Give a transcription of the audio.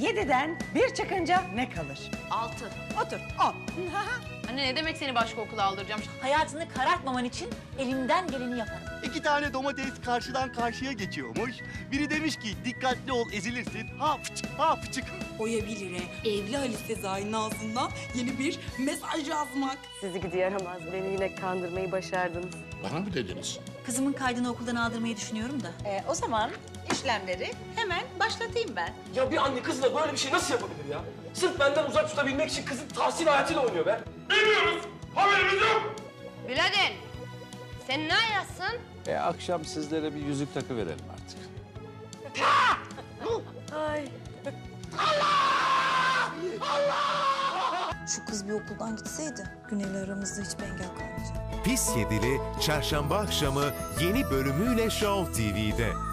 Yediden bir çıkınca ne kalır? Altı. Otur, on. Anne ne demek seni başka okula aldıracağım? Hayatını karartmaman için elimden geleni yaparım. İki tane domates karşıdan karşıya geçiyormuş. Biri demiş ki dikkatli ol ezilirsin. Ha fıçık ha fıçık. Oya Bilir'e evli Halis Sezai'nin ağzından yeni bir mesaj yazmak. Sizi gidi yaramaz. Beni yine kandırmayı başardınız. Bana mı dediniz? Kızımın kaydını okuldan aldırmayı düşünüyorum da. Ee, o zaman işlemleri hemen başlatayım ben. Ya bir anne kızla böyle bir şey nasıl yapabilir ya? Sırf benden uzak tutabilmek için kızın tahsil hayatıyla oynuyor be. Birader sen ne ayasın? E akşam sizlere bir yüzük takı verelim artık. Ay. Şu kız bir okuldan gitseydi Güney'le aramızda hiçbir engel kalmayacak. Pis Yedili Çarşamba akşamı yeni bölümüyle Show TV'de.